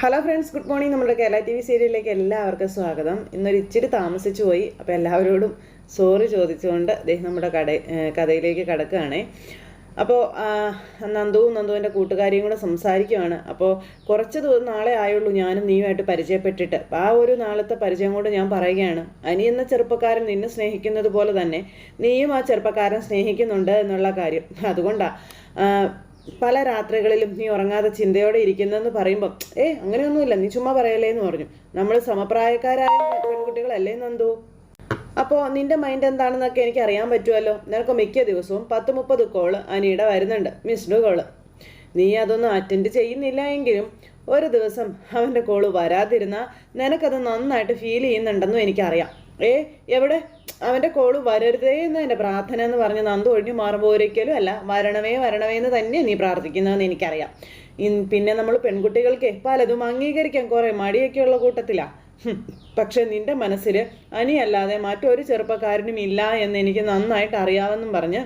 Hello friends good morning നമ്മുടെ Kerala T V സീരിയലിലേക്ക് എല്ലാവർക്കും സ്വാഗതം. ഇന്നൊരു ഇച്ചിരി താമസിച്ചു പോയി അപ്പോൾ എല്ലാവരോടും സോറി ചോദിച്ചുകൊണ്ട് അദ്ദേഹം നമ്മുടെ കട കഥയിലേക്ക് കടക്കുകയാണേ. അപ്പോൾ നന്ദുവും നന്ദുവിന്റെ കൂട്ടുകാരിയും കൂടെ സംസാരിക്കുകയാണ് അപ്പോൾ കുറച്ച് ദിവസം നാളെ ആയുള്ളൂ. ഞാനും നീയുമായിട്ട് പരിചയപ്പെട്ടിട്ട്. അപ്പോൾ ആ ഒരു നാളത്തെ പരിചയം കൊണ്ട് ഞാൻ പറയുകയാണ്. അനി എന്ന ചെറുപ്പക്കാരൻ നിന്നെ സ്നേഹിക്കുന്നത് പോലെ തന്നെ നീയും ആ ചെറുപ്പക്കാരൻ സ്നേഹിക്കുന്നുണ്ട് എന്നുള്ള കാര്യം. അതുകൊണ്ടാണ് പല രാത്രികളിലും നീ ഉറങ്ങാതെ ചിന്തയോടെ ഇരിക്കുന്നെന്ന് പറയുമ്പോൾ ഏ അങ്ങനെയൊന്നുമില്ല നീ ചുമ്മാ പറയല്ലേ എന്ന് പറഞ്ഞു. നമ്മൾ സമപ്രായക്കാരായ പെൺകുട്ടികളല്ലേ നന്ദു? അപ്പോൾ നിന്റെ മൈൻഡ് എന്താണെന്നൊക്കെ എനിക്ക് അറിയാൻ പറ്റുമല്ലോ. നിനക്ക് മിക്ക ദിവസവും പത്ത് മുപ്പത് കോൾ അനിയുടെ വരുന്നുണ്ട് മിസ്ഡ് കോൾ നീ അതൊന്നും അറ്റൻഡ് ചെയ്യുന്നില്ല എങ്കിലും ഒരു ദിവസം അവന്റെ കോൾ വരാതിരുന്നാൽ നിനക്കത് നന്നായിട്ട് ഫീൽ ചെയ്യുന്നുണ്ടെന്നും എനിക്കറിയാം. ഏ എവിടെ? അവന്റെ കോൾ വരരുതേ എന്ന് എന്റെ പ്രാർത്ഥന എന്ന് പറഞ്ഞ് നന്ദു ഒഴിഞ്ഞു മാറുമ്പോൾ ഒരിക്കലും അല്ല വരണമേ വരണമേ എന്ന് തന്നെ നീ പ്രാർത്ഥിക്കുന്നതെന്ന് എനിക്കറിയാം. പിന്നെ നമ്മൾ പെൺകുട്ടികൾക്ക് പലതും അംഗീകരിക്കാൻ കുറേ മടിയൊക്കെയുള്ള കൂട്ടത്തിലാണ്. പക്ഷെ നിന്റെ മനസ്സിൽ അനിയല്ലാതെ മറ്റൊരു ചെറുപ്പക്കാരനും ഇല്ല എന്ന് എനിക്ക് നന്നായിട്ട് അറിയാമെന്നും പറഞ്ഞ്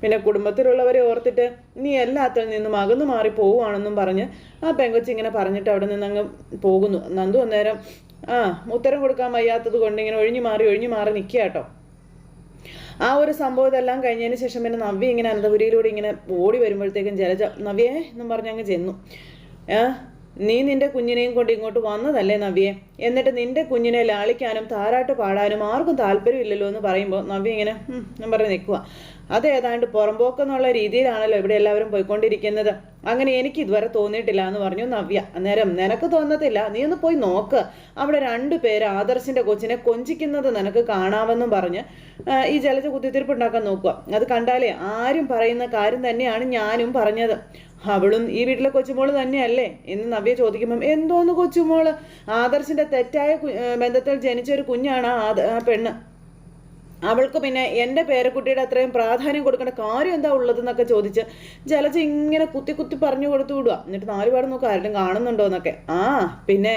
പിന്നെ കുടുംബത്തിലുള്ളവരെ ഓർത്തിട്ട് നീ എല്ലാത്തിൽ നിന്നും അകന്നു മാറി പോവുകയാണെന്നും പറഞ്ഞ് ആ പെങ്കൊച്ചി ഇങ്ങനെ പറഞ്ഞിട്ട് അവിടെ നിന്ന് അങ്ങ് പോകുന്നു. നന്ദു അന്നേരം ആ ഉത്തരം കൊടുക്കാൻ വയ്യാത്തത് കൊണ്ട് ഇങ്ങനെ ഒഴിഞ്ഞു മാറി ഒഴിഞ്ഞു മാറി നിൽക്കുക കേട്ടോ ആ ഒരു സംഭവം ഇതെല്ലാം കഴിഞ്ഞതിന് ശേഷം പിന്നെ നവ്യ ഇങ്ങനെ അനന്തപുരിയിലൂടെ ഇങ്ങനെ ഓടി വരുമ്പോഴത്തേക്കും ജലജ നവ്യേ എന്നും പറഞ്ഞ് അങ്ങ് ചെന്നു. ഏ നീ നിന്റെ കുഞ്ഞിനെയും കൊണ്ട് ഇങ്ങോട്ട് വന്നതല്ലേ നവ്യെ? എന്നിട്ട് നിന്റെ കുഞ്ഞിനെ ലാളിക്കാനും താരാട്ട് പാടാനും ആർക്കും താല്പര്യമില്ലല്ലോ എന്ന് പറയുമ്പോൾ നവ്യ ഇങ്ങനെ ഞാൻ പറഞ്ഞു നിൽക്കുക അത് ഏതാണ്ട് പുറമ്പോക്കെന്നുള്ള രീതിയിലാണല്ലോ ഇവിടെ എല്ലാവരും പോയിക്കൊണ്ടിരിക്കുന്നത്. അങ്ങനെ എനിക്ക് ഇതുവരെ തോന്നിയിട്ടില്ല എന്ന് പറഞ്ഞു നവ്യ. അന്നേരം നിനക്ക് തോന്നത്തില്ല? നീ ഒന്ന് പോയി നോക്ക്. അവിടെ രണ്ടു പേര് ആദർശിന്റെ കൊച്ചിനെ കൊഞ്ചിക്കുന്നത് നിനക്ക് കാണാമെന്നും പറഞ്ഞ് ഈ ജലജ കുത്തിത്തിരിപ്പ് ഉണ്ടാക്കാൻ നോക്കുക അത് കണ്ടാലേ ആരും പറയുന്ന കാര്യം തന്നെയാണ് ഞാനും പറഞ്ഞത്. അവളും ഈ വീട്ടിലെ കൊച്ചുമോൾ തന്നെയല്ലേ? എന്ന് നവ്യ ചോദിക്കുമ്പം എന്തോന്ന് കൊച്ചുമോൾ? ആദർശിന്റെ തെറ്റായ ബന്ധത്തിൽ ജനിച്ച ഒരു കുഞ്ഞാണ് ആ പെണ്ണ്. അവൾക്ക് പിന്നെ എന്റെ പേരക്കുട്ടിയുടെ അത്രയും പ്രാധാന്യം കൊടുക്കേണ്ട കാര്യം എന്താ ഉള്ളതെന്നൊക്കെ ചോദിച്ച് ജലജ ഇങ്ങനെ കുത്തി കുത്തി പറഞ്ഞു കൊടുത്തു വിടുക എന്നിട്ട് നാലുപാട് നോക്കുക ആരും കാണുന്നുണ്ടോ എന്നൊക്കെ. ആ പിന്നെ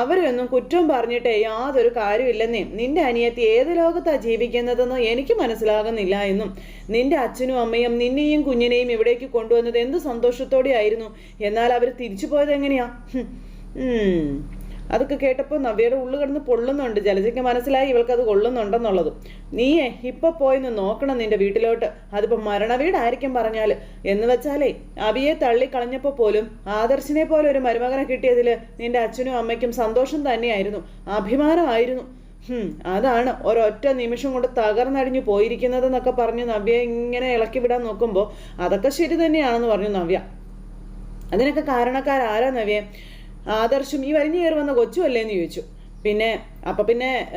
അവരൊന്നും കുറ്റം പറഞ്ഞിട്ടേ യാതൊരു കാര്യമില്ലെന്നേ. നിന്റെ അനിയത്തി ഏത് ലോകത്താണ് ജീവിക്കുന്നതെന്നോ എനിക്ക് മനസ്സിലാകുന്നില്ല എന്നും. നിന്റെ അച്ഛനും അമ്മയും നിന്നെയും കുഞ്ഞിനെയും ഇവിടേക്ക് കൊണ്ടുവന്നത് എന്ത് സന്തോഷത്തോടെ ആയിരുന്നു എന്നാൽ അവർ തിരിച്ചു പോയത് എങ്ങനെയാ. അതൊക്കെ കേട്ടപ്പോൾ നവ്യയുടെ ഉള്ളു കിടന്ന് പൊള്ളുന്നുണ്ട്. ജലജയ്ക്ക് മനസ്സിലായി ഇവൾക്കത് കൊള്ളുന്നുണ്ടെന്നുള്ളതും. നീയേ ഇപ്പൊ പോയിന്ന് നോക്കണം നിന്റെ വീട്ടിലോട്ട്. അതിപ്പോ മരണവീടായിരിക്കും പറഞ്ഞാൽ എന്ന് വെച്ചാലേ അവിയെ തള്ളിക്കളഞ്ഞപ്പോൾ പോലും ആദർശിനെ പോലെ ഒരു മരുമകനെ കിട്ടിയതിൽ നിന്റെ അച്ഛനും അമ്മയ്ക്കും സന്തോഷം തന്നെയായിരുന്നു. അഭിമാനമായിരുന്നു. അതാണ് ഒരൊറ്റ നിമിഷം കൊണ്ട് തകർന്നടിഞ്ഞു പോയിരിക്കുന്നതെന്നൊക്കെ പറഞ്ഞു നവ്യ ഇങ്ങനെ ഇളക്കി വിടാൻ നോക്കുമ്പോൾ അതൊക്കെ ശരി തന്നെയാണെന്ന് പറഞ്ഞു നവ്യ. അതിനൊക്കെ കാരണക്കാരാരാ നവ്യെ? ആദർശും ഈ വലിഞ്ഞു കയറി വന്ന കൊച്ചുമല്ലേ? എന്ന് ചോദിച്ചു. പിന്നെ അപ്പൊ പിന്നെ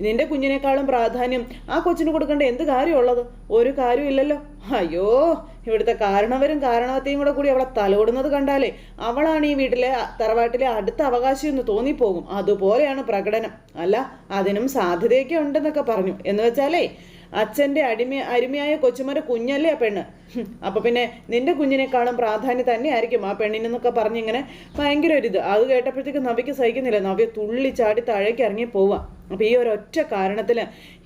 നിന്റെ കുഞ്ഞിനേക്കാളും പ്രാധാന്യം ആ കൊച്ചിന് കൊടുക്കേണ്ട എന്ത് കാര്യമുള്ളത്? ഒരു കാര്യമില്ലല്ലോ അയ്യോ ഇവിടുത്തെ കാരണവരും കാരണവത്തെയും കൂടെ കൂടി അവളെ തലോടുന്നത് കണ്ടാലേ അവളാണ് ഈ വീട്ടിലെ തറവാട്ടിലെ അടുത്ത അവകാശം എന്ന് തോന്നിപ്പോകും. അതുപോലെയാണ് പ്രകടനം. അല്ല അതിനും സാധ്യതയൊക്കെ ഉണ്ടെന്നൊക്കെ പറഞ്ഞു. എന്ന് വെച്ചാലേ അച്ഛന്റെ അടിമ അരുമയായ കൊച്ചുമര കുഞ്ഞല്ലേ ആ പെണ്ണ്? ഹും, അപ്പൊ പിന്നെ നിന്റെ കുഞ്ഞിനേക്കാളും പ്രാധാന്യം തന്നെയായിരിക്കും ആ പെണ്ണിനെന്നൊക്കെ പറഞ്ഞിങ്ങനെ ഭയങ്കര ഒരു ഇത്. അത് കേട്ടപ്പോഴത്തേക്ക് നവിക്ക് സഹിക്കുന്നില്ല. നവ്യ തുള്ളി ചാടി താഴേക്ക് ഇറങ്ങി പോവാ. അപ്പൊ ഈ ഒരൊറ്റ കാരണത്തിൽ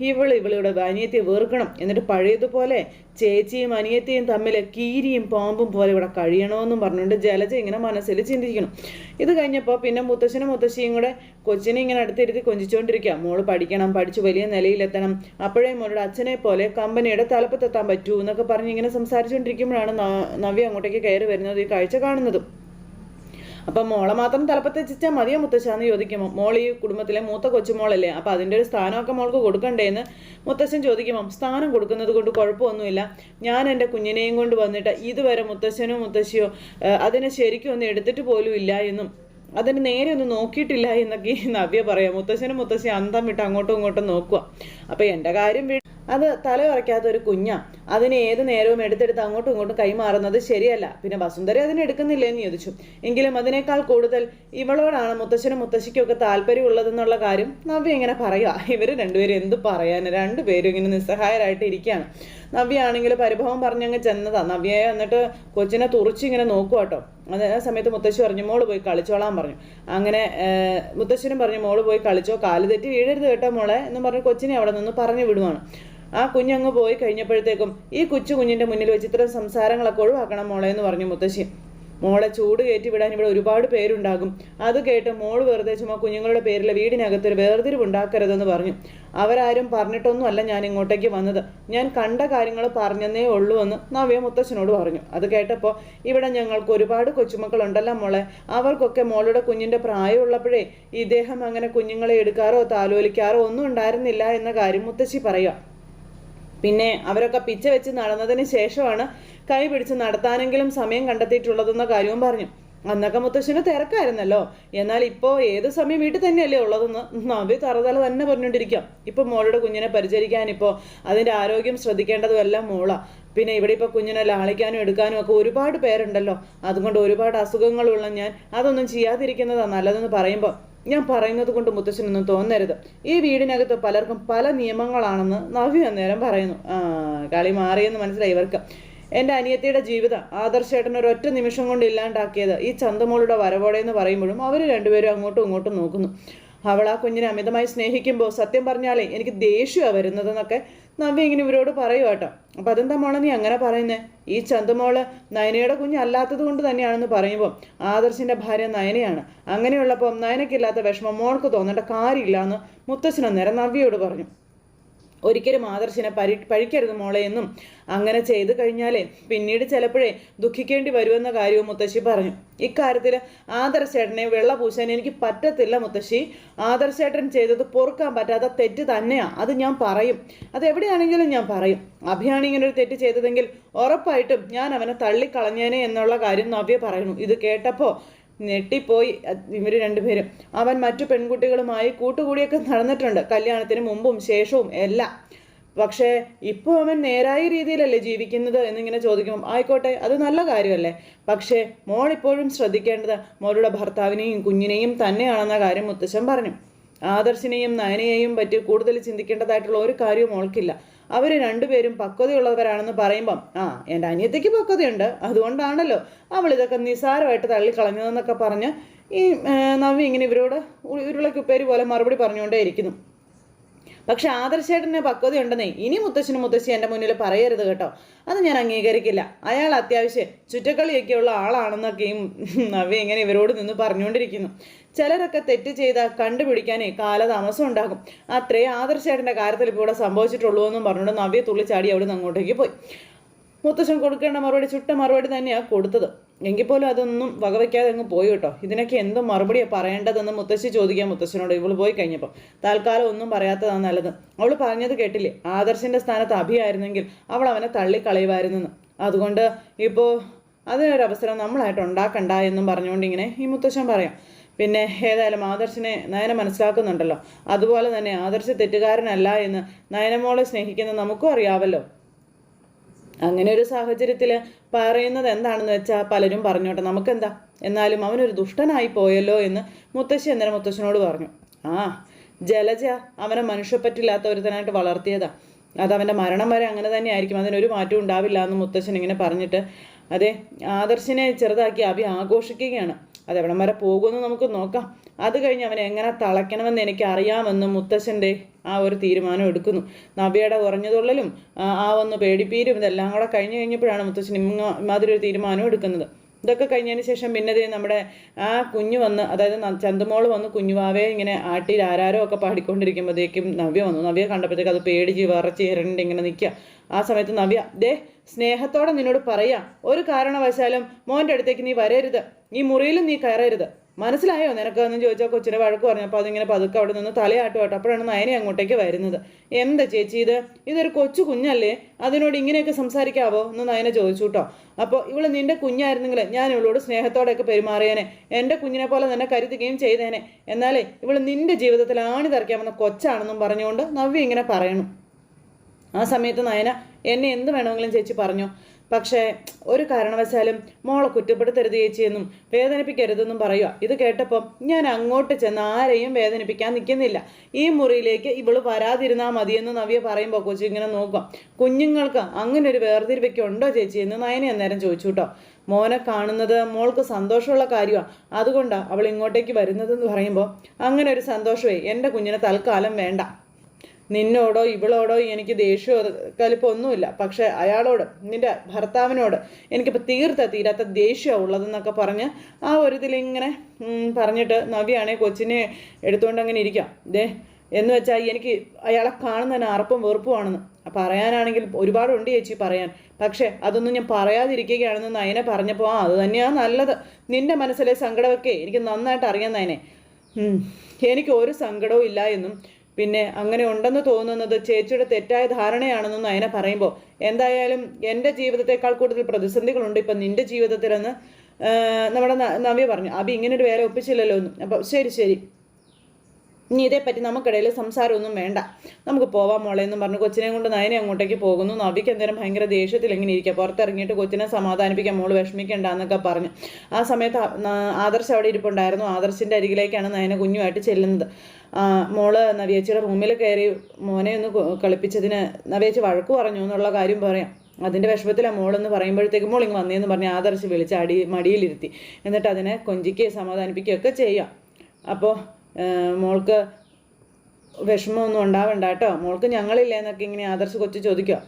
ഇവൾ ഇവളിവിടെ അനിയത്തിയെ വെറുക്കണം. എന്നിട്ട് പഴയതുപോലെ ചേച്ചിയും അനിയത്തിയും തമ്മിൽ കീരിയും പാമ്പും പോലെ ഇവിടെ കഴിയണമെന്നും പറഞ്ഞുകൊണ്ട് ജലജ ഇങ്ങനെ മനസ്സിൽ ചിന്തിക്കണം. ഇത് കഴിഞ്ഞപ്പോൾ പിന്നെ മുത്തശ്ശനും മുത്തശ്ശിയും കൂടെ കൊച്ചിനെ ഇങ്ങനെ അടുത്തിരുത്തി കൊഞ്ചിച്ചുകൊണ്ടിരിക്കുക മോൾ പഠിക്കണം പഠിച്ചു വലിയ നിലയിലെത്തണം. അപ്പോഴേ മോളുടെ അച്ഛനെ പോലെ കമ്പനിയുടെ തലപ്പത്തെത്താൻ പറ്റൂ എന്നൊക്കെ പറഞ്ഞ് ഇങ്ങനെ സംസാരിച്ചുകൊണ്ടിരിക്കുമ്പോഴാണ് നവ്യ അങ്ങോട്ടേക്ക് കയറി വരുന്നത് ഈ കാഴ്ച കാണുന്നതും. അപ്പം മോളെ മാത്രം തലപ്പത്തെച്ചാൽ മതിയോ മുത്തശ്ശാന്ന് ചോദിക്കുമ്പോൾ മോൾ ഈ കുടുംബത്തിലെ മൂത്ത കൊച്ചുമോളല്ലേ അപ്പം അതിന്റെ ഒരു സ്ഥാനമൊക്കെ മോൾക്ക് കൊടുക്കണ്ടേന്ന് മുത്തശ്ശൻ ചോദിക്കുമ്പം സ്ഥാനം കൊടുക്കുന്നത് കൊണ്ട് കുഴപ്പമൊന്നുമില്ല. ഞാൻ എന്റെ കുഞ്ഞിനെയും കൊണ്ട് വന്നിട്ട് ഇതുവരെ മുത്തശ്ശനോ മുത്തശ്ശിയോ അതിനെ ശരിക്കും ഒന്നും എടുത്തിട്ട് പോലും ഇല്ല എന്നും അതിന് നേരെ ഒന്നും നോക്കിയിട്ടില്ല എന്നൊക്കെ നവ്യ പറയാം. മുത്തശ്ശനും മുത്തശ്ശി അന്തം വിട്ട് അങ്ങോട്ടും ഇങ്ങോട്ടും നോക്കുക അപ്പം എന്റെ കാര്യം അത് തല ഒരു കുഞ്ഞാ. അതിനെ ഏത് നേരവും എടുത്തെടുത്ത് അങ്ങോട്ടും ഇങ്ങോട്ടും കൈമാറുന്നത് ശരിയല്ല. പിന്നെ വസുന്ധര അതിനെടുക്കുന്നില്ല എന്ന് ചോദിച്ചു. എങ്കിലും അതിനേക്കാൾ കൂടുതൽ ഇവളോടാണ് മുത്തശ്ശനും മുത്തശ്ശിക്കും ഒക്കെ താല്പര്യമുള്ളതെന്നുള്ള കാര്യം നവ്യ ഇങ്ങനെ പറയുക. ഇവർ രണ്ടുപേരും എന്ത് പറയാൻ രണ്ടുപേരും ഇങ്ങനെ നിസ്സഹായരായിട്ട് ഇരിക്കുകയാണ്. നവ്യ ആണെങ്കിൽ പരിഭവം പറഞ്ഞങ്ങ് ചെന്നതാ. നവ്യയെ എന്നിട്ട് കൊച്ചിനെ തുറച്ച് ഇങ്ങനെ നോക്കുക കേട്ടോ അത് ആ സമയത്ത് മുത്തശ്ശി പറഞ്ഞു മോൾ പോയി കളിച്ചോളാൻ പറഞ്ഞു. അങ്ങനെ മുത്തശ്ശനും പറഞ്ഞു മോൾ പോയി കളിച്ചോ കാൽ തെറ്റി വീഴരുത് കേട്ടോ മോളെ എന്ന് പറഞ്ഞു കൊച്ചിനെ അവിടെ നിന്ന് പറഞ്ഞു വിടുവാണ്. ആ കുഞ്ഞങ്ങ് പോയി കഴിഞ്ഞപ്പോഴത്തേക്കും ഈ കൊച്ചു കുഞ്ഞിന്റെ മുന്നിൽ വെച്ച് ഇത്തരം സംസാരങ്ങളൊക്കെ ഒഴിവാക്കണം മോളെ എന്ന് പറഞ്ഞു മുത്തശ്ശി. മോളെ ചൂട് കയറ്റി വിടാൻ ഇവിടെ ഒരുപാട് പേരുണ്ടാകും. അത് കേട്ട് മോൾ വെറുതെ ചുമ്മാ കുഞ്ഞുങ്ങളുടെ പേരിൽ വീടിനകത്ത് ഒരു വേർതിരിവ് ഉണ്ടാക്കരുതെന്ന് പറഞ്ഞു. അവരാരും പറഞ്ഞിട്ടൊന്നുമല്ല ഞാൻ ഇങ്ങോട്ടേക്ക് വന്നത്. ഞാൻ കണ്ട കാര്യങ്ങൾ പറഞ്ഞെന്നേ ഉള്ളൂ എന്ന് നവ്യ മുത്തച്ഛനോട് പറഞ്ഞു. അത് കേട്ടപ്പോൾ ഇവിടെ ഞങ്ങൾക്ക് ഒരുപാട് കൊച്ചുമക്കളുണ്ടല്ലോ മോളെ. അവർക്കൊക്കെ മോളുടെ കുഞ്ഞിന്റെ പ്രായമുള്ളപ്പോഴേ ഇദ്ദേഹം അങ്ങനെ കുഞ്ഞുങ്ങളെ എടുക്കാറോ താലോലിക്കാറോ ഒന്നും ഉണ്ടായിരുന്നില്ല എന്ന കാര്യം മുത്തശ്ശി പറയുക. പിന്നെ അവരൊക്കെ പിച്ച വെച്ച് നടന്നതിന് ശേഷമാണ് കൈ പിടിച്ച് നടത്താനെങ്കിലും സമയം കണ്ടെത്തിയിട്ടുള്ളതെന്ന കാര്യവും പറഞ്ഞു. അന്നൊക്കെ മുത്തശ്ശന് തിരക്കായിരുന്നല്ലോ. എന്നാൽ ഇപ്പോൾ ഏത് സമയം വീട്ടിൽ തന്നെയല്ലേ ഉള്ളതെന്ന് നവി തറതല തന്നെ പറഞ്ഞുകൊണ്ടിരിക്കാം. ഇപ്പം മോളുടെ കുഞ്ഞിനെ പരിചരിക്കാൻ ഇപ്പോൾ അതിന്റെ ആരോഗ്യം ശ്രദ്ധിക്കേണ്ടതുമെല്ലാം മോള. പിന്നെ ഇവിടെ ഇപ്പോൾ കുഞ്ഞിനെ ലാളിക്കാനും എടുക്കാനും ഒക്കെ ഒരുപാട് പേരുണ്ടല്ലോ. അതുകൊണ്ട് ഒരുപാട് അസുഖങ്ങളുള്ള ഞാൻ അതൊന്നും ചെയ്യാതിരിക്കുന്നതാണ് നല്ലതെന്ന് പറയുമ്പോൾ ഞാൻ പറയുന്നത് കൊണ്ട് മുത്തശ്ശനൊന്നും തോന്നരുത്. ഈ വീടിനകത്ത് പലർക്കും പല നിയമങ്ങളാണെന്ന് നവ്യ അന്നേരം പറയുന്നു. കളി മാറിയെന്ന് മനസ്സിലായി ഇവർക്ക്. എന്റെ അനിയത്തിയുടെ ജീവിതം ആദർശേട്ടൻ ഒരു ഒറ്റ നിമിഷം കൊണ്ട് ഇല്ലാണ്ടാക്കിയത് ഈ ചന്തമോളുടെ വരവോടെ എന്ന് പറയുമ്പോഴും അവർ രണ്ടുപേരും അങ്ങോട്ടും ഇങ്ങോട്ടും നോക്കുന്നു. അവൾ ആ കുഞ്ഞിനെ അമിതമായി സ്നേഹിക്കുമ്പോൾ സത്യം പറഞ്ഞാലേ എനിക്ക് ദേഷ്യമാണ് വരുന്നതെന്നൊക്കെ നവ്യ ഇങ്ങനെ ഇവരോട് പറയുക കേട്ടോ. അപ്പം അതെന്താ മോളെ നീ അങ്ങനെ പറയുന്നത് ഈ ചന്തുമോൾ നയനയുടെ കുഞ്ഞല്ലാത്തത് കൊണ്ട് തന്നെയാണെന്ന് പറയുമ്പോൾ ആദർശിന്റെ ഭാര്യ നയനയാണ്. അങ്ങനെയുള്ളപ്പം നയനയ്ക്കില്ലാത്ത വിഷമം മോൾക്ക് തോന്നേണ്ട കാര്യമില്ല എന്ന് മുത്തശ്ശനന്നേരം നവ്യയോട് പറഞ്ഞു. ഒരിക്കലും ആദർശിനെ പരി പഴിക്കരുത് മോളെ എന്നും അങ്ങനെ ചെയ്തു കഴിഞ്ഞാലേ പിന്നീട് ചിലപ്പോഴേ ദുഃഖിക്കേണ്ടി വരുമെന്ന കാര്യവും മുത്തശ്ശി പറഞ്ഞു. ഇക്കാര്യത്തിൽ ആദർശേട്ടനെ വെള്ള പൂശാൻ എനിക്ക് പറ്റത്തില്ല മുത്തശ്ശി. ആദർശേട്ടൻ ചെയ്തത് പൊറുക്കാൻ പറ്റാത്ത തെറ്റ് തന്നെയാണ് അത് ഞാൻ പറയും. അത് എവിടെയാണെങ്കിലും ഞാൻ പറയും. അഭിയാണ് ഇങ്ങനെ ഒരു തെറ്റ് ചെയ്തതെങ്കിൽ ഉറപ്പായിട്ടും ഞാൻ അവനെ തള്ളിക്കളഞ്ഞേനെ എന്നുള്ള കാര്യം നവ്യ പറയുന്നു. ഇത് കേട്ടപ്പോൾ ഞെട്ടിപ്പോയി. ഇവർ രണ്ടുപേരും. അവൻ മറ്റു പെൺകുട്ടികളുമായി കൂട്ടുകൂടിയൊക്കെ നടന്നിട്ടുണ്ട്. കല്യാണത്തിന് മുമ്പും ശേഷവും എല്ലാം. പക്ഷേ ഇപ്പോൾ അവൻ നേരായ രീതിയിലല്ലേ ജീവിക്കുന്നത് എന്നിങ്ങനെ ചോദിക്കുമ്പോൾ ആയിക്കോട്ടെ അത് നല്ല കാര്യമല്ലേ? പക്ഷേ മോൾ ഇപ്പോഴും ശ്രദ്ധിക്കേണ്ടത് മോളുടെ ഭർത്താവിനെയും കുഞ്ഞിനെയും തന്നെയാണെന്ന കാര്യം മുത്തശ്ശൻ പറഞ്ഞു. ആദർശിനെയും നയനയെയും പറ്റി കൂടുതൽ ചിന്തിക്കേണ്ടതായിട്ടുള്ള ഒരു കാര്യവും മോൾക്കില്ല. അവർ രണ്ടുപേരും പക്വതയുള്ളവരാണെന്ന് പറയുമ്പം ആ എന്റെ അനിയത്തിക്ക് പക്വതയുണ്ട്. അതുകൊണ്ടാണല്ലോ അവൾ ഇതൊക്കെ നിസാരമായിട്ട് തള്ളിക്കളഞ്ഞതെന്നൊക്കെ പറഞ്ഞ് ഈ നവ്യ ഇങ്ങനെ ഇവരോട് ഉരുളക്കുപ്പേരി പോലെ മറുപടി പറഞ്ഞുകൊണ്ടേ ഇരിക്കുന്നു. പക്ഷെ ആദർശേട്ടന് പക്വതയുണ്ടെന്നേ ഇനി മുത്തശ്ശനും മുത്തശ്ശി എന്റെ മുന്നിൽ പറയരുത് കേട്ടോ. അത് ഞാൻ അംഗീകരിക്കില്ല. അയാൾ അത്യാവശ്യം ചുറ്റക്കളിയൊക്കെയുള്ള ആളാണെന്നൊക്കെയും നവ്യ ഇങ്ങനെ ഇവരോട് നിന്ന് പറഞ്ഞുകൊണ്ടിരിക്കുന്നു. ചിലരൊക്കെ തെറ്റ് ചെയ്താൽ കണ്ടുപിടിക്കാനേ കാലതാമസം ഉണ്ടാകും. അത്രേ ആദർശേട്ടന്റെ കാര്യത്തിൽ ഇപ്പോൾ ഇവിടെ സംഭവിച്ചിട്ടുള്ളൂ എന്നും പറഞ്ഞുകൊണ്ട് നവ്യ തുള്ളിച്ചാടി അവിടെ നിന്ന് അങ്ങോട്ടേക്ക് പോയി. മുത്തശ്ശൻ കൊടുക്കേണ്ട മറുപടി ചുട്ട മറുപടി തന്നെയാണ് കൊടുത്തത്. എങ്കിൽ പോലും അതൊന്നും വകവയ്ക്കാതെ അങ്ങ് പോയി കേട്ടോ. ഇതിനൊക്കെ എന്ത് മറുപടിയാണ് പറയേണ്ടതെന്ന് മുത്തശ്ശി ചോദിക്കാൻ മുത്തശ്ശനോട് ഇവൾ പോയി കഴിഞ്ഞപ്പോൾ. തൽക്കാലം ഒന്നും പറയാത്തതാണ് നല്ലത്. അവൾ പറഞ്ഞത് കേട്ടില്ലേ? ആദർശിന്റെ സ്ഥാനത്ത് അഭിയായിരുന്നെങ്കിൽ അവൾ അവനെ തള്ളിക്കളയുമായിരുന്നെന്ന്. അതുകൊണ്ട് ഇപ്പോൾ അതിനൊരവസരം നമ്മളായിട്ട് ഉണ്ടാക്കണ്ട എന്നും പറഞ്ഞുകൊണ്ട് ഇങ്ങനെ ഈ മുത്തശ്ശൻ പറയാം. പിന്നെ ഏതായാലും ആദർശിനെ നയന മനസ്സിലാക്കുന്നുണ്ടല്ലോ. അതുപോലെ തന്നെ ആദർശ തെറ്റുകാരനല്ല എന്ന് നയനമോളെ സ്നേഹിക്കുന്ന നമുക്കും അറിയാവല്ലോ. അങ്ങനെ ഒരു സാഹചര്യത്തിൽ പറയുന്നത് എന്താണെന്ന് വെച്ചാൽ പലരും പറഞ്ഞോട്ടെ നമുക്കെന്താ? എന്നാലും അവനൊരു ദുഷ്ടനായി പോയല്ലോ എന്ന് മുത്തശ്ശി അന്നേരം മുത്തശ്ശനോട് പറഞ്ഞു. ആ ജലജ അവനെ മനുഷ്യപ്പറ്റില്ലാത്ത ഒരുത്തനായിട്ട് വളർത്തിയതാ. അത് അവന്റെ മരണം വരെ അങ്ങനെ തന്നെ ആയിരിക്കും അതിനൊരു മാറ്റവും ഉണ്ടാവില്ല എന്ന് മുത്തശ്ശൻ ഇങ്ങനെ പറഞ്ഞിട്ട് അതെ ആദർശിനെ ചെറുതാക്കി അഭി ആഘോഷിക്കുകയാണ്. അതെവിടം വരെ പോകുമെന്ന് നമുക്ക് നോക്കാം. അത് കഴിഞ്ഞ് അവനെ എങ്ങനെ തളയ്ക്കണമെന്ന് എനിക്ക് അറിയാമെന്ന് മുത്തശ്ശന്റെ ആ ഒരു തീരുമാനം എടുക്കുന്നു. നവ്യയുടെ കുറഞ്ഞതുള്ളലും ആ ഒന്ന് പേടിപ്പീരും ഇതെല്ലാം കൂടെ കഴിഞ്ഞ് കഴിഞ്ഞപ്പോഴാണ് മുത്തശ്ശൻ ഇമാതിരി ഒരു തീരുമാനം എടുക്കുന്നത്. ഇതൊക്കെ കഴിഞ്ഞതിന് ശേഷം പിന്നെ നമ്മുടെ ആ കുഞ്ഞു വന്ന് അതായത് ചന്തമോൾ വന്ന് കുഞ്ഞുവാവേ ഇങ്ങനെ ആട്ടിൽ ആരാരോ ഒക്കെ പാടിക്കൊണ്ടിരിക്കുമ്പോഴത്തേക്കും നവ്യ വന്നു. നവ്യ കണ്ടപ്പോഴത്തേക്ക് അത് പേടിച്ച് വിറച്ച് ഇരണ്ട് ഇങ്ങനെ നിൽക്കുക. ആ സമയത്ത് നവ്യ ദേ സ്നേഹത്തോടെ നിന്നോട് പറയാം. ഒരു കാരണവശാലും മോന്റെ അടുത്തേക്ക് നീ വരരുത്. ഈ മുറിയിലും നീ കയറരുത്. മനസ്സിലായോ നിനക്ക് എന്ന് ചോദിച്ചാൽ കൊച്ചിനെ വഴക്ക് പറഞ്ഞപ്പോൾ അതിങ്ങനെ പതുക്കെ അവിടെ നിന്ന് തലയാട്ടു കേട്ടോ. അപ്പോഴാണ് നയനെ അങ്ങോട്ടേക്ക് വരുന്നത്. എന്താ ചേച്ചി ഇത്? ഇതൊരു കൊച്ചു കുഞ്ഞല്ലേ? അതിനോട് ഇങ്ങനെയൊക്കെ സംസാരിക്കാവോ? എന്ന് നയനെ ചോദിച്ചു കേട്ടോ. അപ്പോൾ ഇവൾ നിന്റെ കുഞ്ഞായിരുന്നെങ്കിൽ ഞാൻ ഇവളോട് സ്നേഹത്തോടെയൊക്കെ പെരുമാറിയേനെ. എന്റെ കുഞ്ഞിനെ പോലെ തന്നെ കരുതുകയും ചെയ്തേനെ. എന്നാലേ ഇവൾ നിന്റെ ജീവിതത്തിൽ ആണി തറയ്ക്കാമെന്ന കൊച്ചാണെന്നും പറഞ്ഞുകൊണ്ട് നവ്യ ഇങ്ങനെ പറയണം. ആ സമയത്ത് നയന എന്നെ എന്ത് വേണമെങ്കിലും ചേച്ചി പറഞ്ഞു? പക്ഷേ ഒരു കാരണവശാലും മോളെ കുറ്റപ്പെടുത്തരുത് ചേച്ചിയെന്നും വേദനിപ്പിക്കരുതെന്നും പറയുക. ഇത് കേട്ടപ്പം ഞാൻ അങ്ങോട്ട് ചെന്ന് ആരെയും വേദനിപ്പിക്കാൻ നിൽക്കുന്നില്ല. ഈ മുറിയിലേക്ക് ഇവൾ വരാതിരുന്നാൽ മതിയെന്ന് നവ്യ പറയുമ്പോൾ കൊച്ചു ഇങ്ങനെ നോക്കാം. കുഞ്ഞുങ്ങൾക്ക് അങ്ങനെ ഒരു വേർതിരിവൊക്കെ ഉണ്ടോ ചേച്ചി എന്ന് നയനെ അന്നേരം ചോദിച്ചു കേട്ടോ. മോനെ കാണുന്നത് മോൾക്ക് സന്തോഷമുള്ള കാര്യമാണ് അതുകൊണ്ടാണ് അവൾ ഇങ്ങോട്ടേക്ക് വരുന്നതെന്ന് പറയുമ്പോൾ അങ്ങനെ ഒരു സന്തോഷമേ എന്റെ കുഞ്ഞിനെ തൽക്കാലം വേണ്ട. നിന്നോടോ ഇവളോടോ എനിക്ക് ദേഷ്യമോ കലിപ്പൊന്നുമില്ല. പക്ഷെ അയാളോട് നിന്റെ ഭർത്താവിനോട് എനിക്കിപ്പോൾ തീർത്ത തീരാത്ത ദേഷ്യമാണ് ഉള്ളതെന്നൊക്കെ പറഞ്ഞ് ആ ഒരു ഇതിലിങ്ങനെ പറഞ്ഞിട്ട് നവ്യാണെ കൊച്ചിനെ എടുത്തുകൊണ്ട് അങ്ങനെ ഇരിക്കാം. ദേ എന്ന് വെച്ചാൽ എനിക്ക് അയാളെ കാണുന്നതിന് അറപ്പും വെറുപ്പുമാണെന്ന് പറയാനാണെങ്കിൽ ഒരുപാടുണ്ട് ചേച്ചി പറയാൻ. പക്ഷേ അതൊന്നും ഞാൻ പറയാതിരിക്കുകയാണെന്ന് നയനെ പറഞ്ഞപ്പോൾ ആ അത് തന്നെയാണ് നല്ലത്. നിന്റെ മനസ്സിലെ സങ്കടമൊക്കെ എനിക്ക് നന്നായിട്ട് അറിയാം നയനെ. എനിക്ക് ഒരു സങ്കടവും ഇല്ല എന്നും പിന്നെ അങ്ങനെ ഉണ്ടെന്ന് തോന്നുന്നത് ചേച്ചിയുടെ തെറ്റായ ധാരണയാണെന്ന് നയന പറയുമ്പോൾ എന്തായാലും എന്റെ ജീവിതത്തെക്കാൾ കൂടുതൽ പ്രതിസന്ധികളുണ്ട് ഇപ്പം നിന്റെ ജീവിതത്തിലെന്ന് നമ്മുടെ നവ്യ പറഞ്ഞു. അബി ഇങ്ങനെ ഒരു വേല ഒപ്പിച്ചില്ലല്ലോ ഒന്നും അപ്പോൾ ശരി ശരി. ഇനി ഇതേപ്പറ്റി നമുക്കിടയിൽ സംസാരമൊന്നും വേണ്ട. നമുക്ക് പോവാം മോളെ എന്നും പറഞ്ഞ് കൊച്ചിനെ കൊണ്ട് നയനെ അങ്ങോട്ടേക്ക് പോകുന്നു. നവിക്ക് എന്തേലും ഭയങ്കര ദേഷ്യത്തിൽ ഇങ്ങനെ ഇരിക്കുക പുറത്തിറങ്ങിയിട്ട് കൊച്ചിനെ സമാധാനിപ്പിക്കാൻ മോൾ വിഷമിക്കണ്ട എന്നൊക്കെ പറഞ്ഞു. ആ സമയത്ത് ആദർശ് അവിടെ ഇരിപ്പുണ്ടായിരുന്നു. ആദർശിന്റെ അരികിലേക്കാണ് നയന കുഞ്ഞുമായിട്ട് ചെല്ലുന്നത്. മോൾ നവ്യേച്ചിയുടെ റൂമിൽ കയറി മോനെ ഒന്ന് കളിപ്പിച്ചതിന് നവ്യേച്ചി വഴക്ക് പറഞ്ഞു എന്നുള്ള കാര്യം പറയാം. അതിന്റെ വിഷമത്തിലാണ് മോളെന്ന് പറയുമ്പോഴത്തേക്ക് മോൾ ഇങ്ങ് വന്നേന്ന് പറഞ്ഞ് ആദർശ് വിളിച്ച് അടി മടിയിലിരുത്തി. എന്നിട്ട് അതിനെ കൊഞ്ചിക്കുകയും സമാധാനിപ്പിക്കുകയൊക്കെ ചെയ്യാം. അപ്പോൾ മോൾക്ക് വിഷമമൊന്നും ഉണ്ടാവണ്ട കേട്ടോ. മോൾക്ക് ഞങ്ങളില്ലേ എന്നൊക്കെ ഇങ്ങനെ ആദർശ് കൊച്ചു ചോദിക്കുക.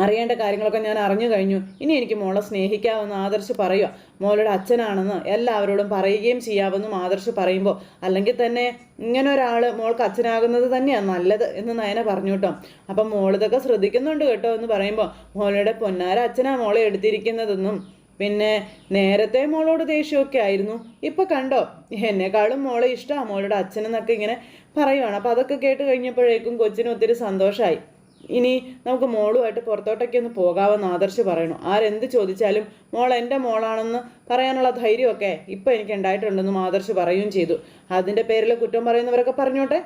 അറിയേണ്ട കാര്യങ്ങളൊക്കെ ഞാൻ അറിഞ്ഞു കഴിഞ്ഞു. ഇനി എനിക്ക് മോളെ സ്നേഹിക്കാമെന്ന് ആദർശ് പറയുക മോളുടെ അച്ഛനാണെന്ന് എല്ലാവരോടും പറയുകയും ചെയ്യാമെന്നും ആദർശ് പറയുമ്പോൾ അല്ലെങ്കിൽ തന്നെ ഇങ്ങനെ ഒരാൾ മോൾക്ക് അച്ഛനാകുന്നത് തന്നെയാണ് നല്ലത് എന്ന് നയന പറഞ്ഞു കേട്ടോ. അപ്പം മോളിതൊക്കെ ശ്രദ്ധിക്കുന്നുണ്ട് കേട്ടോ എന്ന് പറയുമ്പോൾ മോളുടെ പൊന്നാര അച്ഛനാ മോളെ എടുത്തിരിക്കുന്നതെന്നും. പിന്നെ നേരത്തെ മോളോട് ദേഷ്യമൊക്കെ ആയിരുന്നു. ഇപ്പം കണ്ടോ? എന്നെക്കാളും മോളെ ഇഷ്ടമാണ് മോളുടെ അച്ഛനെന്നൊക്കെ ഇങ്ങനെ പറയുവാണ്. അപ്പം അതൊക്കെ കേട്ട് കഴിഞ്ഞപ്പോഴേക്കും കൊച്ചിന് ഒത്തിരി സന്തോഷമായി ഇനി നമുക്ക് മോളുമായിട്ട് പുറത്തോട്ടൊക്കെ ഒന്ന് പോകാമെന്ന് ആദർശ് പറയണു ആരെന്ത് ചോദിച്ചാലും മോൾ എന്റെ മോളാണെന്ന് പറയാനുള്ള ധൈര്യമൊക്കെ ഇപ്പം എനിക്ക് ഉണ്ടായിട്ടുണ്ടെന്നും ആദർശ് പറയുകയും ചെയ്തു. അതിന്റെ പേരിൽ കുറ്റം പറയുന്നവരൊക്കെ പറഞ്ഞോട്ടെ.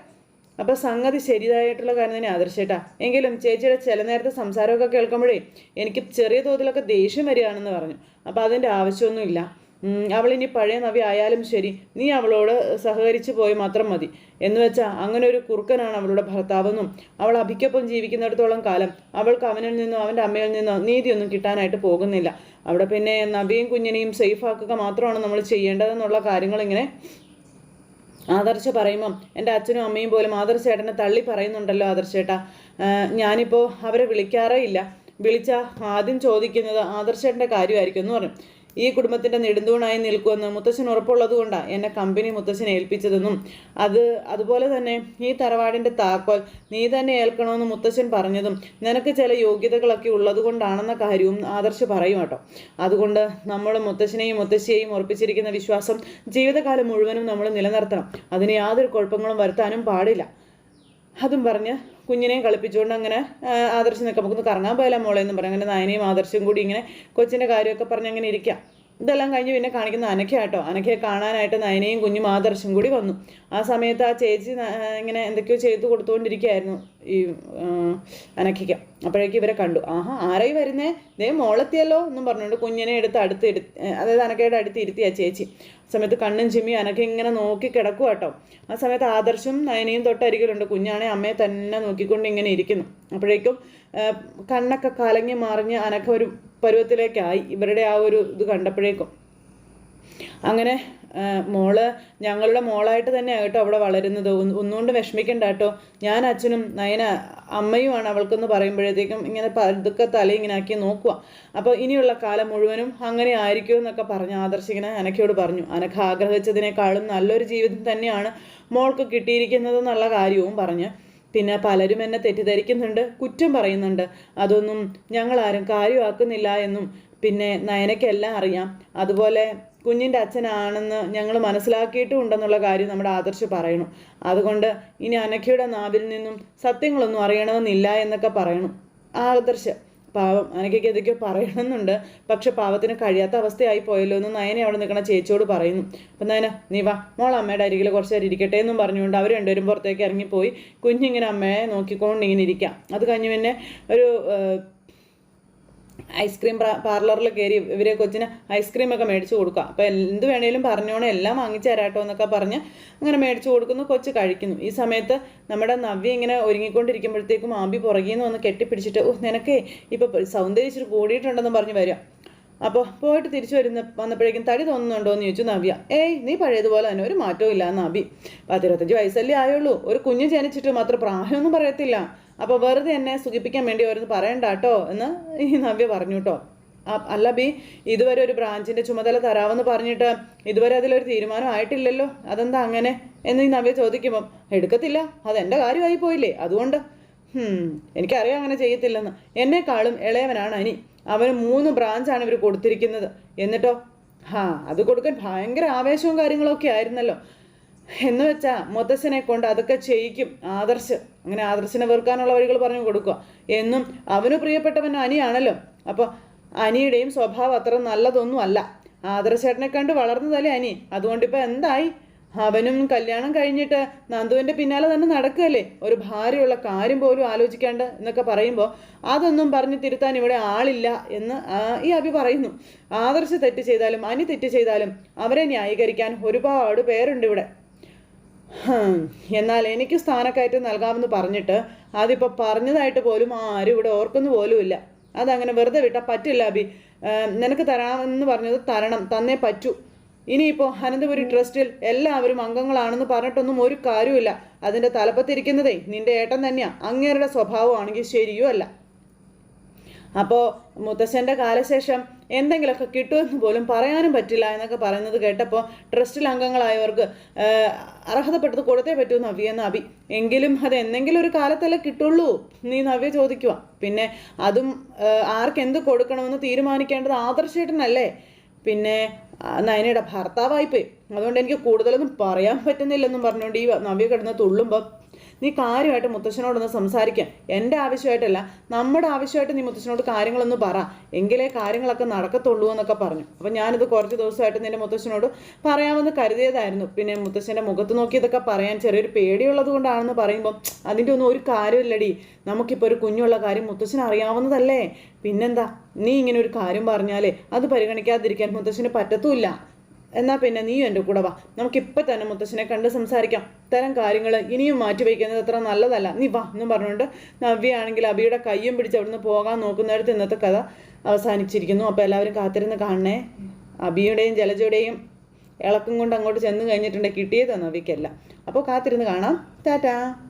അപ്പോൾ സംഗതി ശരിയായിട്ടുള്ള കാര്യം തന്നെ ആദർശേട്ടാ. എങ്കിലും ചേച്ചിയുടെ ചില നേരത്തെ സംസാരമൊക്കെ കേൾക്കുമ്പോഴേ എനിക്ക് ചെറിയ തോതിലൊക്കെ ദേഷ്യം വരികയാണെന്ന് പറഞ്ഞു. അപ്പോൾ അതിന്റെ ആവശ്യമൊന്നുമില്ല. അവളിനി പഴയ നവി ആയാലും ശരി നീ അവളോട് സഹകരിച്ചു പോയി മാത്രം മതി. എന്ന് വെച്ചാൽ അങ്ങനെ ഒരു കുറുക്കനാണ് അവളുടെ ഭർത്താവെന്നും അവൾ അഭിക്കൊപ്പം ജീവിക്കുന്നിടത്തോളം കാലം അവൾക്ക് അവനിൽ നിന്നോ അവന്റെ അമ്മയിൽ നിന്നോ നീതിയൊന്നും കിട്ടാനായിട്ട് പോകുന്നില്ല. അവിടെ പിന്നെ നബിയും കുഞ്ഞിനെയും സേഫ് ആക്കുക മാത്രമാണ് നമ്മൾ ചെയ്യേണ്ടതെന്നുള്ള കാര്യങ്ങളിങ്ങനെ ആദർശ പറയുമ്പം എന്റെ അച്ഛനും അമ്മയും പോലും ആദർശേട്ടനെ തള്ളി പറയുന്നുണ്ടല്ലോ ആദർശേട്ടാ. ഞാനിപ്പോൾ അവരെ വിളിക്കാറേ ഇല്ല. വിളിച്ച ആദ്യം ചോദിക്കുന്നത് ആദർശേട്ടന്റെ കാര്യമായിരിക്കും എന്ന് പറഞ്ഞു ഈ കുടുംബത്തിന്റെ നെടുന്തൂണായി നിൽക്കുമെന്ന് മുത്തശ്ശൻ ഉറപ്പുള്ളത് കൊണ്ടാണ് എന്നെ കമ്പനി മുത്തശ്ശൻ ഏൽപ്പിച്ചതെന്നും. അത് അതുപോലെ തന്നെ ഈ തറവാടിന്റെ താക്കോൽ നീ തന്നെ ഏൽക്കണമെന്ന് മുത്തശ്ശൻ പറഞ്ഞതും നിനക്ക് ചില യോഗ്യതകളൊക്കെ ഉള്ളത് കൊണ്ടാണെന്ന കാര്യവും ആദർശ് പറയും കേട്ടോ. അതുകൊണ്ട് നമ്മൾ മുത്തശ്ശനെയും മുത്തശ്ശിയെയും ഉറപ്പിച്ചിരിക്കുന്ന വിശ്വാസം ജീവിതകാലം മുഴുവനും നമ്മൾ നിലനിർത്തണം. അതിന് യാതൊരു കുഴപ്പങ്ങളും വരുത്താനും പാടില്ല. അതും പറഞ്ഞ് കുഞ്ഞിനെയും കളിപ്പിച്ചുകൊണ്ട് അങ്ങനെ ആദർശം നിൽക്കാം നമുക്കൊന്ന് കറങ്ങാൻ പോയാലോ മോളെ എന്ന് പറഞ്ഞ് അങ്ങനെ നയനയും ആദർശും കൂടി ഇങ്ങനെ കൊച്ചിന്റെ കാര്യമൊക്കെ പറഞ്ഞ് അങ്ങനെ ഇരിക്കാം. ഇതെല്ലാം കഴിഞ്ഞ് പിന്നെ കാണിക്കുന്ന അനക്കയാട്ടോ അനക്കയെ കാണാനായിട്ട് നയനയും കുഞ്ഞും ആദർശും കൂടി വന്നു. ആ സമയത്ത് ആ ചേച്ചി ഇങ്ങനെ എന്തൊക്കെയോ ചെയ്തു കൊടുത്തുകൊണ്ടിരിക്കുകയായിരുന്നു ഈ അനക്കയ്ക്ക് അപ്പോഴേക്കും ഇവരെ കണ്ടു. ആഹാ ആരായി വരുന്നേ? ദേ മോളെത്തിയല്ലോ എന്നും പറഞ്ഞുകൊണ്ട് കുഞ്ഞിനെ എടുത്ത് അടുത്ത് എടുത്ത് അതായത് അനക്കയുടെ അടുത്ത് ഇരുത്തിയ ചേച്ചി. ആ സമയത്ത് കണ്ണും ചിമ്മി അനക്ക ഇങ്ങനെ നോക്കി കിടക്കുക കേട്ടോ ആ സമയത്ത് ആദർശും നയനയും തൊട്ടരികിലുണ്ട്. കുഞ്ഞാണെ അമ്മയെ തന്നെ നോക്കിക്കൊണ്ട് ഇങ്ങനെ ഇരിക്കുന്നു. അപ്പോഴേക്കും കണ്ണൊക്കെ കലങ്ങി മറിഞ്ഞ് അനക്ക ഒരു പരുവത്തിലേക്കായി. ഇവരുടെ ആ ഒരു ഇത് കണ്ടപ്പോഴേക്കും. അങ്ങനെ മോൾ ഞങ്ങളുടെ മോളായിട്ട് തന്നെയാണ് കേട്ടോ അവിടെ വളരുന്നത്. ഒന്ന് ഒന്നുകൊണ്ട് വിഷമിക്കണ്ട കേട്ടോ. ഞാൻ അച്ഛനും നയന അമ്മയുമാണ് അവൾക്കെന്ന് പറയുമ്പോഴത്തേക്കും ഇങ്ങനെ പതുക്കെ തല ഇങ്ങനെ ആക്കി നോക്കുക അപ്പോൾ ഇനിയുള്ള കാലം മുഴുവനും അങ്ങനെ ആയിരിക്കും എന്നൊക്കെ പറഞ്ഞ് ആദർശിങ്ങനെ അനക്കയോട് പറഞ്ഞു. അനക്ക ആഗ്രഹിച്ചതിനേക്കാളും നല്ലൊരു ജീവിതം തന്നെയാണ് മോൾക്ക് കിട്ടിയിരിക്കുന്നത് എന്നുള്ള കാര്യവും പറഞ്ഞ്. പിന്നെ പലരും എന്നെ തെറ്റിദ്ധരിക്കുന്നുണ്ട് കുറ്റം പറയുന്നുണ്ട്. അതൊന്നും ഞങ്ങളാരും കാര്യമാക്കുന്നില്ല എന്നും പിന്നെ നയനയ്ക്കെല്ലാം അറിയാം. അതുപോലെ കുഞ്ഞിന്റെ അച്ഛനാണെന്ന് ഞങ്ങൾ മനസ്സിലാക്കിയിട്ടും ഉണ്ടെന്നുള്ള കാര്യം നമ്മുടെ ആദർശ് പറയണം. അതുകൊണ്ട് ഇനി അനഖയുടെ നാവിൽ നിന്നും സത്യങ്ങളൊന്നും അറിയണമെന്നില്ല എന്നൊക്കെ പറയണം. ആദർശ് പാവം അനക്കയ്ക്ക് എന്തൊക്കെയോ പറയണമെന്നുണ്ട്. പക്ഷെ പാവത്തിന് കഴിയാത്ത അവസ്ഥയായി പോയല്ലോ എന്ന് നയനെ അവിടെ നിൽക്കണ ചേച്ചിയോട് പറയുന്നു. അപ്പം നയന നീ വാ മോൾ അമ്മയുടെ അരികിൽ കുറച്ച് നേരം ഇരിക്കട്ടെ എന്നും പറഞ്ഞുകൊണ്ട് അവർ രണ്ടുപേരും പുറത്തേക്ക് ഇറങ്ങിപ്പോയി. കുഞ്ഞിങ്ങനെ അമ്മയെ നോക്കിക്കൊണ്ട് ഇങ്ങനെ ഇരിക്കാം. അത് കഴിഞ്ഞ് പിന്നെ ഒരു ഐസ്ക്രീം പാർലറിൽ കയറി ഇവരെ കൊച്ചിന് ഐസ്ക്രീമൊക്കെ മേടിച്ചു കൊടുക്കുക അപ്പോൾ എന്ത് വേണേലും പറഞ്ഞോണേ എല്ലാം വാങ്ങിച്ചു തരാട്ടോ എന്നൊക്കെ പറഞ്ഞ് അങ്ങനെ മേടിച്ചു കൊടുക്കുന്നു കൊച്ച് കഴിക്കുന്നു. ഈ സമയത്ത് നമ്മുടെ നവ്യ ഇങ്ങനെ ഒരുങ്ങിക്കൊണ്ടിരിക്കുമ്പോഴത്തേക്കും ആബി പുറകിൽ നിന്ന് വന്ന് കെട്ടിപ്പിടിച്ചിട്ട് ഓ നിനക്കേ ഇപ്പോൾ സൗന്ദര്യം ഇച്ചിരി കൂടിയിട്ടുണ്ടെന്ന് പറഞ്ഞ് വരിക അപ്പോൾ പോയിട്ട് തിരിച്ചു വരുന്ന വന്നപ്പോഴേക്കും തടി തോന്നുന്നുണ്ടോ എന്ന് ചോദിച്ചു നവ്യ. ഏയ് നീ പഴയതുപോലെ തന്നെ ഒരു മാറ്റവും ഇല്ല അബി പത്തിരുപത്തഞ്ച് വയസ്സല്ലേ ആയുള്ളൂ. ഒരു കുഞ്ഞ് ജനിച്ചിട്ട് മാത്രം പ്രായമൊന്നും പറയത്തില്ല. അപ്പോൾ വെറുതെ എന്നെ സുഖിപ്പിക്കാൻ വേണ്ടി ഓരോന്ന് പറയണ്ട കേട്ടോ എന്ന് ഈ നവ്യ പറഞ്ഞു കേട്ടോ അല്ല ബി ഇതുവരെ ഒരു ബ്രാഞ്ചിന്റെ ചുമതല തരാമെന്ന് പറഞ്ഞിട്ട് ഇതുവരെ അതിലൊരു തീരുമാനം ആയിട്ടില്ലല്ലോ? അതെന്താ അങ്ങനെ? എന്ന് ഈ നവ്യ ചോദിക്കുമ്പം എടുക്കത്തില്ല അതെന്റെ കാര്യമായി പോയില്ലേ? അതുകൊണ്ട് എനിക്കറിയാം അങ്ങനെ ചെയ്യത്തില്ലെന്ന്. എന്നെക്കാളും ഇളയവനാണ് അനി. അവന് മൂന്ന് ബ്രാഞ്ചാണ് ഇവർ കൊടുത്തിരിക്കുന്നത്. എന്നിട്ടോ? ഹാ അത് കൊടുക്കാൻ ഭയങ്കര ആവേശവും കാര്യങ്ങളൊക്കെ ആയിരുന്നല്ലോ. എന്ന് വെച്ചാ മുത്തശ്ശനെ കൊണ്ട് അതൊക്കെ ചെയ്യിക്കും ആദർശ്. അങ്ങനെ ആദർശിനെ വെറുക്കാനുള്ള വഴികൾ പറഞ്ഞു കൊടുക്കുക. എന്നും അവന് പ്രിയപ്പെട്ടവൻ അനിയാണല്ലോ. അപ്പോൾ അനിയുടെയും സ്വഭാവം അത്ര നല്ലതൊന്നും അല്ല. ആദർശേട്ടനെ കണ്ട് വളർന്നതല്ലേ അനി. അതുകൊണ്ട് ഇപ്പം എന്തായി? അവനും കല്യാണം കഴിഞ്ഞിട്ട് നന്ദുവിന്റെ പിന്നാലെ തന്നെ നടക്കുകയല്ലേ? ഒരു ഭാര്യയുള്ള കാര്യം പോലും ആലോചിക്കാണ്ട് എന്നൊക്കെ പറയുമ്പോൾ അതൊന്നും പറഞ്ഞ് തിരുത്താൻ ഇവിടെ ആളില്ല എന്ന് ഈ അഭി പറയുന്നു. ആദർശ തെറ്റ് ചെയ്താലും അനി തെറ്റ് ചെയ്താലും അവരെ ന്യായീകരിക്കാൻ ഒരുപാട് പേരുണ്ട് ഇവിടെ. എന്നാൽ എനിക്ക് സ്ഥാനക്കയറ്റം നൽകാമെന്ന് പറഞ്ഞിട്ട് അതിപ്പോൾ പറഞ്ഞതായിട്ട് പോലും ആരും ഇവിടെ ഓർക്കുന്നു പോലുമില്ല. അതങ്ങനെ വെറുതെ വിട്ടാൽ പറ്റില്ല അബി നിനക്ക് തരാമെന്ന് പറഞ്ഞത് തരണം തന്നേ പറ്റൂ. ഇനിയിപ്പോൾ അനന്തപുരി ട്രസ്റ്റിൽ എല്ലാവരും അംഗങ്ങളാണെന്ന് പറഞ്ഞിട്ടൊന്നും ഒരു കാര്യമില്ല അതിന്റെ തലപ്പത്തിരിക്കുന്നതേ നിന്റെ ഏട്ടൻ തന്നെയാണ് അങ്ങേരുടെ സ്വഭാവമാണെങ്കിൽ ശരിയുമല്ല. അപ്പോൾ മുത്തശ്ശന്റെ കാലശേഷം എന്തെങ്കിലുമൊക്കെ കിട്ടുമെന്ന് പോലും പറയാനും പറ്റില്ല എന്നൊക്കെ പറയുന്നത് കേട്ടപ്പോൾ ട്രസ്റ്റിൽ അംഗങ്ങളായവർക്ക് അർഹതപ്പെട്ടത് കൊടുത്തേ പറ്റൂ നവ്യ എന്ന് അഭി. എങ്കിലും അത് എന്തെങ്കിലും ഒരു കാലത്തല്ലേ കിട്ടുള്ളൂ. നീ നവ്യ ചോദിക്കുക പിന്നെ അതും ആർക്ക് എന്ത് കൊടുക്കണമെന്ന് തീരുമാനിക്കേണ്ടത് ആദർശേട്ടനല്ലേ? പിന്നെ നയനയുടെ ഭർത്താവായിപ്പോയി അതുകൊണ്ട് എനിക്ക് കൂടുതലൊന്നും പറയാൻ പറ്റുന്നില്ലെന്നും പറഞ്ഞുകൊണ്ട് ഈ നവ്യ കിടന്ന് തുള്ളുമ്പോൾ നീ കാര്യമായിട്ട് മുത്തശ്ശനോടൊന്ന് സംസാരിക്കാം. എന്റെ ആവശ്യമായിട്ടല്ല നമ്മുടെ ആവശ്യമായിട്ട് നീ മുത്തശ്ശനോട് കാര്യങ്ങളൊന്ന് പറ. എങ്കിലേ കാര്യങ്ങളൊക്കെ നടക്കത്തുള്ളൂ എന്നൊക്കെ പറഞ്ഞു. അപ്പം ഞാനിത് കുറച്ച് ദിവസമായിട്ട് നിന്റെ മുത്തശ്ശനോട് പറയാമെന്ന് കരുതിയതായിരുന്നു. പിന്നെ മുത്തശ്ശന്റെ മുഖത്ത് നോക്കി ഇതൊക്കെ പറയാൻ ചെറിയൊരു പേടിയുള്ളത് കൊണ്ടാണെന്ന് പറയുമ്പോൾ അതിന്റെ ഒന്നും ഒരു കാര്യമില്ലടി. നമുക്കിപ്പോൾ ഒരു കുഞ്ഞുള്ള കാര്യം മുത്തശ്ശൻ അറിയാവുന്നതല്ലേ? പിന്നെന്താ നീ ഇങ്ങനെ ഒരു കാര്യം പറഞ്ഞാലേ അത് പരിഗണിക്കാതിരിക്കാൻ മുത്തശ്ശന് പറ്റത്തുമില്ല. എന്നാൽ പിന്നെ നീയും എന്റെ കൂടെ വാ. നമുക്കിപ്പോൾ തന്നെ മുത്തശ്ശനെ കണ്ട് സംസാരിക്കാം. തരം കാര്യങ്ങൾ ഇനിയും മാറ്റി വയ്ക്കുന്നത് അത്ര നല്ലതല്ല. നീ വാ എന്നും പറഞ്ഞുകൊണ്ട് നവ്യയാണെങ്കിൽ അബിയുടെ കയ്യും പിടിച്ച് അവിടുന്ന് പോകാൻ നോക്കുന്നിടത്ത് ഇന്നത്തെ കഥ അവസാനിച്ചിരിക്കുന്നു. അപ്പോൾ എല്ലാവരും കാത്തിരുന്ന് കാണണേ. അബിയുടെയും ജലജയുടെയും ഇളക്കം കൊണ്ട് അങ്ങോട്ട് ചെന്ന് കഴിഞ്ഞിട്ടുണ്ടെങ്കിൽ കിട്ടിയതാണ് നവ്യക്കല്ല അപ്പോൾ കാത്തിരുന്ന് കാണാം. ടാറ്റാ.